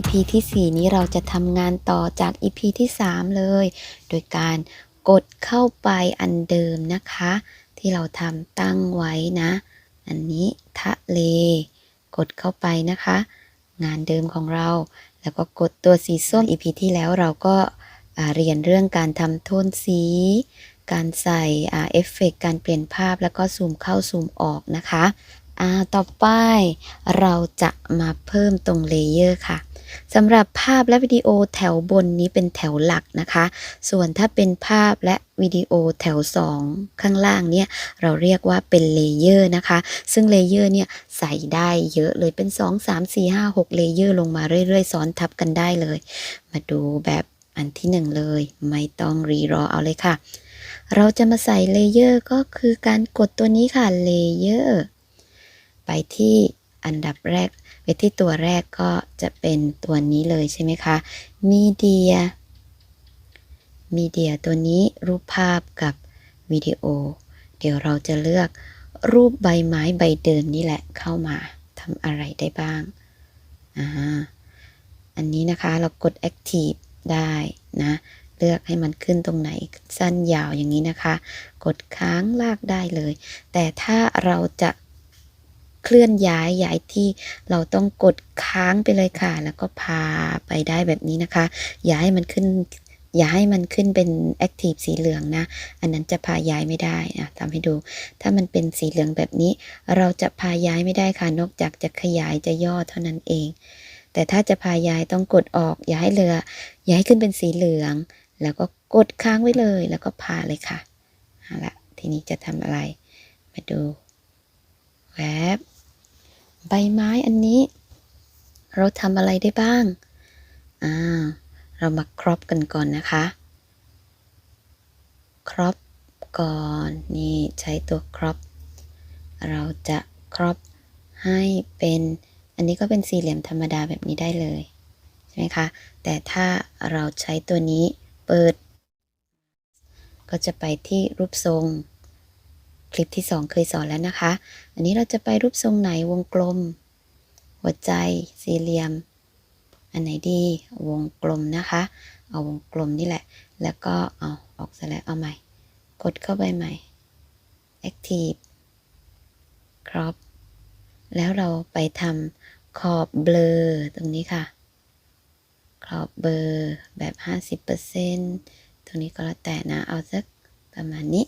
EP ที่ 4 นี้เราจะทำงานต่อจาก EP ที่ 3 เลย โดยการกดเข้าไปอันเดิมนะคะ ที่เราทำตั้งไว้นะ อันนี้ทะเล กดเข้าไปนะคะ งานเดิมของเรา แล้วก็กดตัวสีส้ม EP ที่แล้วเราก็เรียนเรื่องการทำโทนสี การใส่อเอฟเฟกต์การเปลี่ยนภาพแล้วก็ซูมเข้าซูมออกนะคะ ต่อไปเราจะมาเพิ่มตรงเลเยอร์ค่ะ สำหรับภาพและวิดีโอแถวบนนี้เป็นแถวหลักนะคะ ส่วนถ้าเป็นภาพและวิดีโอแถว 2 ข้างล่างเนี่ยเราเรียกว่าเป็นเลเยอร์นะคะ ซึ่งเลเยอร์เนี่ยใส่ได้เยอะเลยเป็น 2 3 4 5 6เลเยอร์ลงมาเรื่อยๆ ซ้อนทับกันได้เลย มาดูแบบอันที่หนึ่งเลย ไม่ต้องรีรอเอาเลยค่ะ เราจะมาใส่เลเยอร์ก็คือการกดตัวนี้ค่ะเลเยอร์ไปที่อันดับแรก ไปที่ตัวแรกก็จะเป็นตัวนี้เลยใช่ไหมคะมีเดียมีเดียตัวนี้รูปภาพกับวิดีโอ เดี๋ยวเราจะเลือกรูปใบไม้ใบเดิมนี่แหละเข้ามาทำอะไรได้บ้างอ่าอันนี้นะคะเรากด Active ได้นะเลือกให้มันขึ้นตรงไหนสั้นยาวอย่างนี้นะคะ กดค้างลากได้เลย แต่ถ้าเราจะ เคลื่อนย้ายย้ายที่เราต้องกดค้างไปเลยค่ะ แล้วก็พาไปได้แบบนี้นะคะ อย่าให้มันขึ้น อย่าให้มันขึ้นเป็น Active สีเหลืองนะ อันนั้นจะพาย้ายไม่ได้นะทำให้ดู ถ้ามันเป็นสีเหลืองแบบนี้ เราจะพาย้ายไม่ได้ค่ะ นอกจากจะขยายจะย่อเท่านั้นเอง แต่ถ้าจะพาย้ายต้องกดออก อย่าให้เรือ อย่าให้ขึ้นเป็นสีเหลือง แล้วก็กดค้างไว้เลย แล้วก็พาเลยค่ะเอาละทีนี้จะทำอะไร มาดูแวบ ใบไม้อันนี้ เราทำอะไรได้บ้าง อ่า เรามาครอปกันก่อนนะคะ ครอปก่อน นี่ใช้ตัวครอปเราจะครอปให้เป็น อันนี้ก็เป็นสี่เหลี่ยมธรรมดาแบบนี้ได้เลย ใช่ไหมคะ แต่ถ้าเราใช้ตัวนี้เปิด ก็จะไปที่รูปทรง คลิปที่ 2 เคยสอนแล้วนะคะ อันนี้เราจะไปรูปทรงไหนวงกลม หัวใจสี่เหลี่ยม อันไหนดีวงกลมนะคะ เอาวงกลมนี่แหละ แล้วก็เอาออกซะแล้วเอาใหม่ กดเข้าไปใหม่ active crop แล้วเราไปทำขอบเบลอตรงนี้ค่ะ ขอบเบลอแบบ 50%ตรงนี้ก็แล้วแต่นะ เอาสักประมาณนี้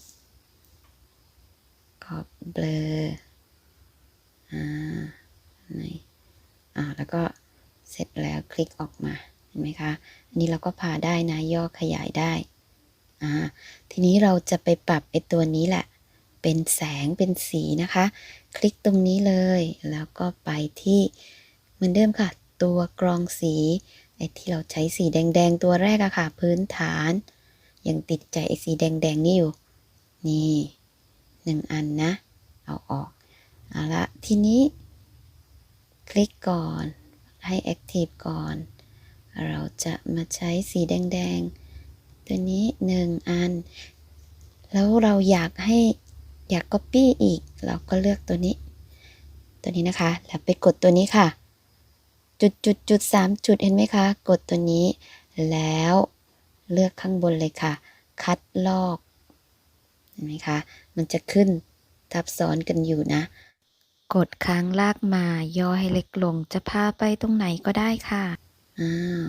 อบเบลออ่าไหนอ่าแล้วก็เสร็จแล้วคลิกออกมาเห็นไหมคะอันนี้เราก็พาได้นะย่อขยายได้อ่าทีนี้เราจะไปปรับไอตัวนี้แหละ เป็นแสงเป็นสีนะคะ คลิกตรงนี้เลยแล้วก็ไปที่เหมือนเดิมค่ะ ตัวกรองสีไอที่เราใช้สีแดงๆ ตัวแรกอะค่ะ พื้นฐาน ยังติดใจไอสีแดงๆนี่อยู่ นี่ หนึ่งอันนะ เอาออก เอาละ ทีนี้ คลิกก่อน ให้ Active ก่อน เราจะมาใช้สีแดง ๆ ตัวนี้หนึ่งอัน แล้วเราอยากให้อยาก Copy อีก เราก็เลือกตัวนี้ ตัวนี้นะคะ แล้วไปกดตัวนี้ค่ะ จุดจุดจุดสามจุดเห็นไหมคะ กดตัวนี้ แล้วเลือกข้างบนเลยค่ะ คัดลอก เห็นไหมคะ มันจะขึ้นทับซ้อนกันอยู่นะ กดค้างลากมาย่อให้เล็กลง จะพาไปตรงไหนก็ได้ค่ะอ่า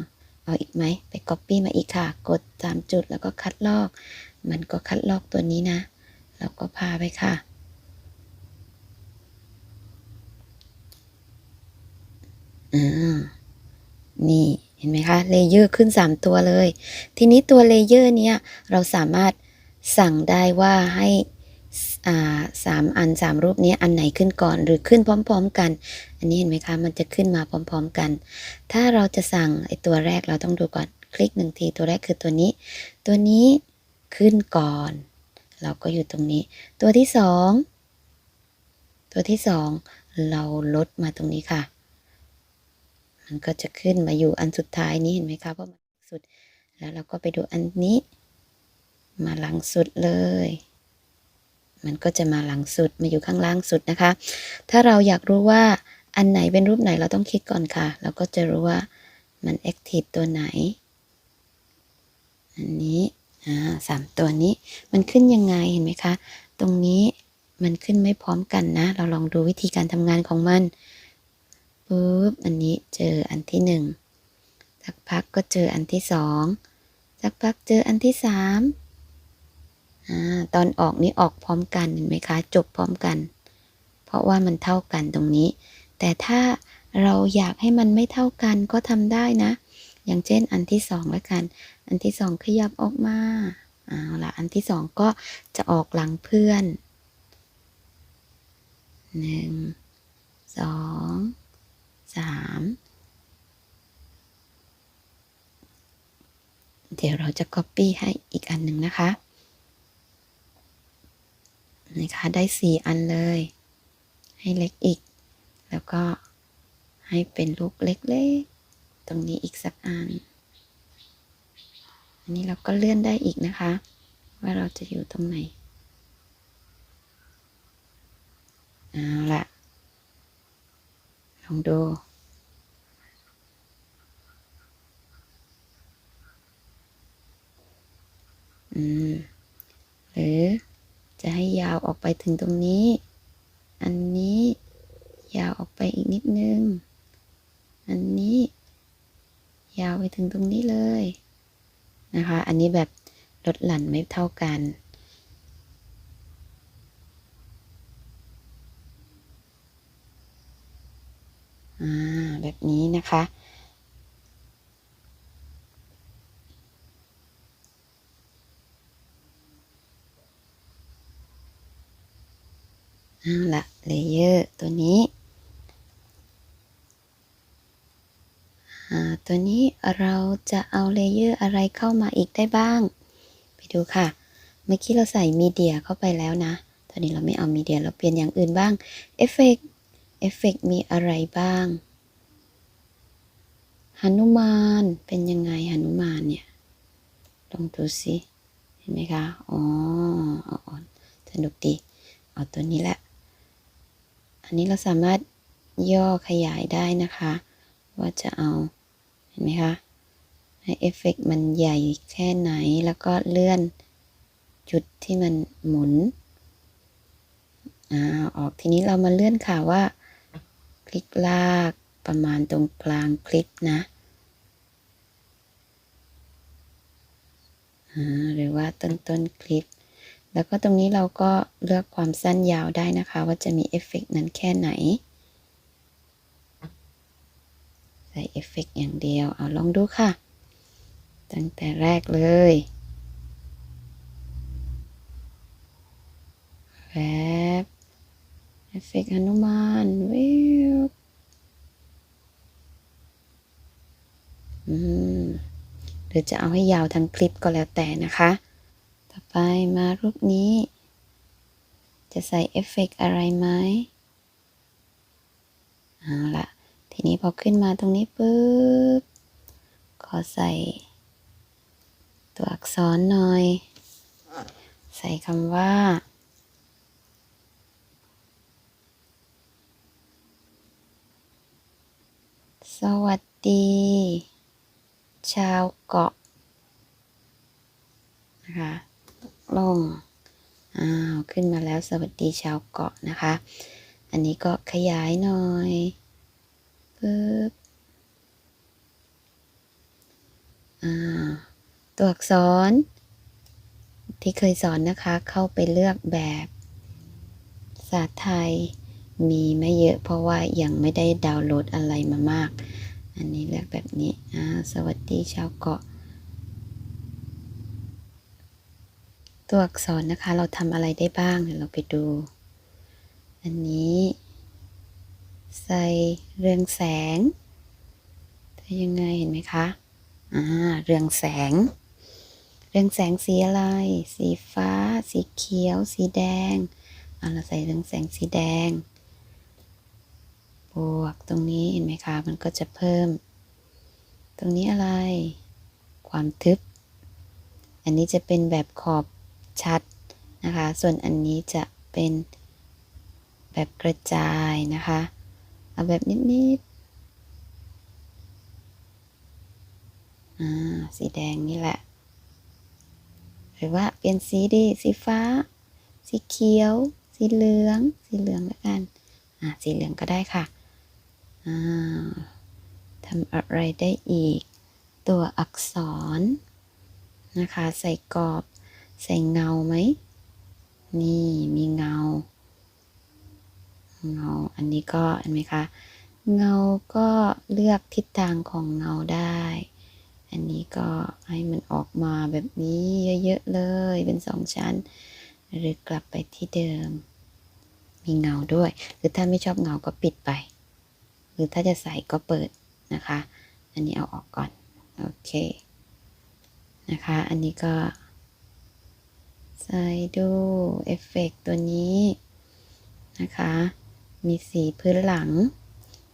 เอาอีกไหม ไป Copy มาอีกค่ะ กดสามจุดแล้วก็คัดลอก มันก็คัดลอกตัวนี้นะ แล้วก็พาไปค่ะ อ่า นี่เห็นไหมคะ เลเยอร์ขึ้น 3 ตัวเลย ทีนี้ตัวเลเยอร์เนี้ย เราสามารถ สั่งได้ว่าให้สามอันสามรูปนี้อันไหนขึ้นก่อนหรือขึ้นพร้อม ๆ กัน อันนี้เห็นไหมคะมันจะขึ้นมาพร้อม ๆ กัน ถ้าเราจะสั่งไอตัวแรกเราต้องดูก่อนคลิกหนึ่งทีตัวแรกคือตัวนี้ ตัวนี้ขึ้นก่อน เราก็อยู่ตรงนี้ ตัวที่สองตัวที่สองเราลดมาตรงนี้ค่ะ มันก็จะขึ้นมาอยู่อันสุดท้ายนี้เห็นไหมคะว่ามันสุด แล้วเราก็ไปดูอันนี้ มาหลังสุดเลย มันก็จะมาหลังสุดมาอยู่ข้างล่างสุดนะคะ ถ้าเราอยากรู้ว่าอันไหนเป็นรูปไหนเราต้องคลิกก่อนค่ะ เราก็จะรู้ว่ามันแอคทีฟตัวไหน อันนี้อ่าสามตัวนี้มันขึ้นยังไงเห็นไหมคะ ตรงนี้มันขึ้นไม่พร้อมกันนะ เราลองดูวิธีการทำงานของมันปุ๊บอันนี้เจออันที่หนึ่งสักพักก็เจออันที่สองสักพักเจออันที่สาม อตอนออกนี้ออกพร้อมกันเห็นไหมคะจบพร้อมกัน เพราะว่ามันเท่ากันตรงนี้ แต่ถ้าเราอยากให้มันไม่เท่ากันก็ทำได้นะ อย่างเช่นอันที่สองแล้วกัน อันที่สองขยับออกมาเอาละอันที่สองก็จะออกหลังเพื่อนหนึ่งสองสามเดี๋ยวเราจะ copy ให้อีกอันหนึ่งนะคะ นะคะได้สี่อันเลย ให้เล็กอีก แล้วก็ให้เป็นลูกเล็กๆ ตรงนี้อีกสักอัน อันนี้เราก็เลื่อนได้อีกนะคะ ว่าเราจะอยู่ตรงไหนเอาละลองดูอืมหรือ จะให้ยาวออกไปถึงตรงนี้ อันนี้ยาวออกไปอีกนิดนึง อันนี้ ยาวไปถึงตรงนี้เลยนะคะ อันนี้แบบลดหลั่นไม่เท่ากันอ่าแบบนี้นะคะ เอาละเลเยอร์ตัวนี้อ่าตัวนี้เราจะเอาเลเยอร์อะไรเข้ามาอีกได้บ้าง ไปดูค่ะ เมื่อกี้เราใส่มีเดียเข้าไปแล้วนะ ตอนนี้เราไม่เอามีเดียเราเปลี่ยนอย่างอื่นบ้างเอฟเฟกเอฟเฟกมีอะไรบ้างหนุมานเป็นยังไงหนุมานเนี่ยลองดูสิเห็นไหมคะ อ๋ออ๋อสนุกดี เอาตัวนี้แหละ อันนี้เราสามารถย่อขยายได้นะคะ ว่าจะเอา เห็นไหมคะให้เอฟเฟกมันใหญ่แค่ไหนแล้วก็เลื่อนจุดที่มันหมุนอ่าออกทีนี้เรามาเลื่อนค่ะว่า คลิกลากประมาณตรงกลางคลิปนะหรือว่าต้นต้นคลิป แล้วก็ตรงนี้เราก็เลือกความสั้นยาวได้นะคะ ว่าจะมีเอฟเฟกนั้นแค่ไหน ใส่เอฟเฟกอย่างเดียว เอาลองดูค่ะ ตั้งแต่แรกเลยแวบเอฟเฟกหนุมานวิวอืมหรือจะเอาให้ยาวทั้งคลิปก็แล้วแต่นะคะ ไปมารูปนี้ จะใส่เอฟเฟกอะไรไหมเอาละทีนี้พอขึ้นมาตรงนี้ปุ๊บขอใส่ ตัวอักษรหน่อย ใส่คำว่า สวัสดี ชาวเกาะนะคะ ลง อ้าว ขึ้นมาแล้วสวัสดีชาวเกาะนะคะ อันนี้ก็ขยายหน่อยปึ๊บอ่า ตัวอักษร ที่เคยสอนนะคะ เข้าไปเลือกแบบภาษาไทยมีไม่เยอะเพราะว่ายังไม่ได้ดาวน์โหลดอะไรมามาก อันนี้เลือกแบบนี้ อ่า สวัสดีชาวเกาะ ตัวอักษรนะคะ เราทำอะไรได้บ้างเดี๋ยวเราไปดู อันนี้ ใส่เรืองแสงยังไงเห็นไหมคะอ่าเรืองแสง เรืองแสงสีอะไร สีฟ้า สีเขียว สีแดงเอาเราใส่เรืองแสงสีแดง บวกตรงนี้เห็นไหมคะ มันก็จะเพิ่ม ตรงนี้อะไร ความทึบ อันนี้จะเป็นแบบขอบ ชัดนะคะ ส่วนอันนี้จะเป็นแบบกระจายนะคะ เอาแบบนิดอ่าสีแดงนี่แหละ หรือว่าเปลี่ยนสีดีสีฟ้า สีเขียว สีเหลือง สีเหลืองแล้วกันอ่าสีเหลืองก็ได้ค่ะอ่าทำอะไรได้อีก ตัวอักษรนะคะ ใส่กรอบ ใส่เงาไหม นี่มีเงา เงา อันนี้ก็เห็นไหมคะ เงาก็เลือกทิศทางของเงาได้ อันนี้ก็ให้มันออกมาแบบนี้เยอะๆเลย เป็นสองชั้น หรือกลับไปที่เดิม มีเงาด้วย หรือถ้าไม่ชอบเงาก็ปิดไป หรือถ้าจะใส่ก็เปิดนะคะ อันนี้เอาออกก่อน โอเค นะคะ อันนี้ก็ ใส่ดูเอฟเฟกตัวนี้นะคะ มีสีพื้นหลัง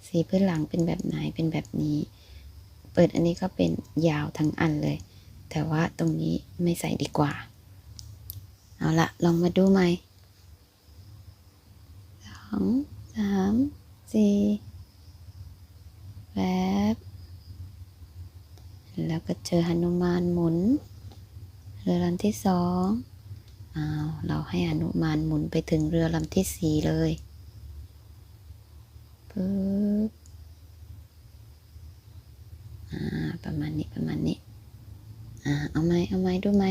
สีพื้นหลังเป็นแบบไหนเป็นแบบนี้ เปิดอันนี้ก็เป็นยาวทั้งอันเลย แต่ว่าตรงนี้ไม่ใส่ดีกว่า เอาละลองมาดูไหมสองสามสี่แวบแล้วก็เจอหนุมานหมุนเรือลำที่สอง อ้าวเราให้หนุมานหมุนไปถึงเรือลำที่สี่เลยปึ๊บอ่าประมาณนี้ประมาณนี้อ่าเอาไหมเอาไหมดูไหม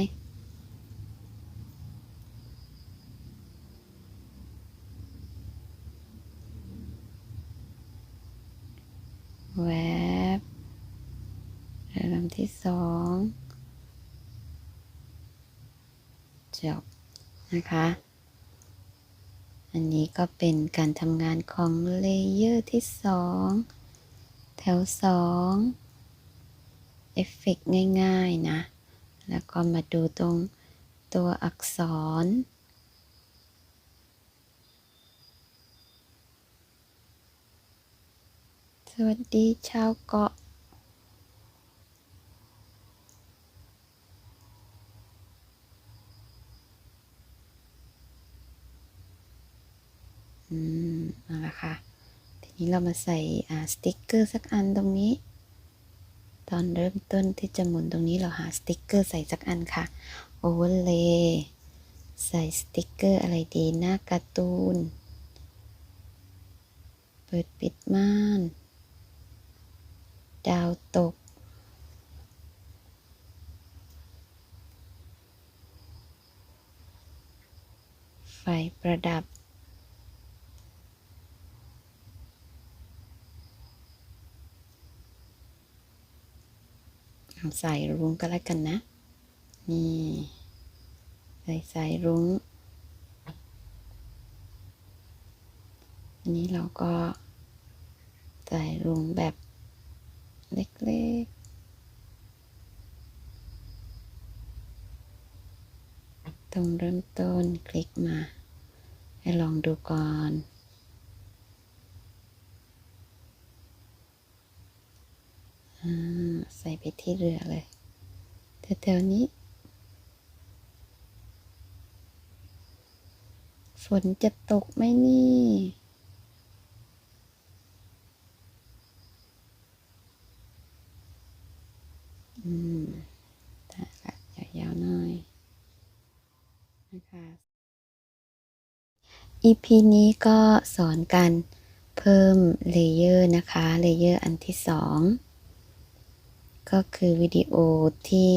แวบเรือลำที่สอง จบนะคะ อันนี้ก็เป็นการทำงานของเลเยอร์ที่สองแถวสองเอฟเฟกง่ายๆนะ แล้วก็มาดูตรงตัวอักษรสวัสดีชาวเกาะ อืมเอาละค่ะ ที นี้เรามาใส่สติ๊กเกอร์สักอันตรงนี้ ตอนเริ่มต้นที่จะหมุนตรงนี้เราหาสติ๊กเกอร์ใส่สักอันค่ะโอเวอร์เลย์ใส่สติ๊กเกอร์อะไรดีหน้าการ์ตูน เปิดปิดม่าน ดาวตก ไฟประดับ เอาสายรุ้งก็แล้วกันนะ นี่ใส่สายรุ้ง อันนี้เราก็ใส่รุ้งแบบเล็กๆตรงเริ่มต้นคลิกมา ให้ลองดูก่อน อ่าใส่ ไปที่เรือเลยแถวๆนี้ ฝนจะตกไหมนี่ อืมถ้าละยาวๆหน่อย นะคะ EP นี้ก็สอนการเพิ่มเลเยอร์นะคะ เลเยอร์อันที่สอง ก็คือวิดีโอที่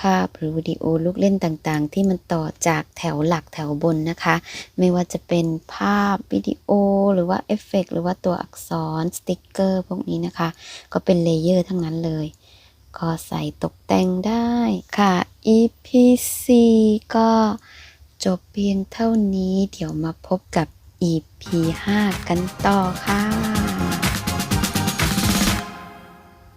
ภาพหรือวิดีโอลูกเล่นต่างๆ ที่มันต่อจากแถวหลักแถวบนนะคะ ไม่ว่าจะเป็นภาพวิดีโอหรือว่าเอฟเฟกต์หรือว่าตัวอักษรสติกเกอร์พวกนี้นะคะ ก็เป็นเลเยอร์ทั้งนั้นเลยก็ใส่ตกแต่งได้ค่ะ EP 4ก็จบเพียงเท่านี้ เดี๋ยวมาพบกับ EP 5 กันต่อค่ะ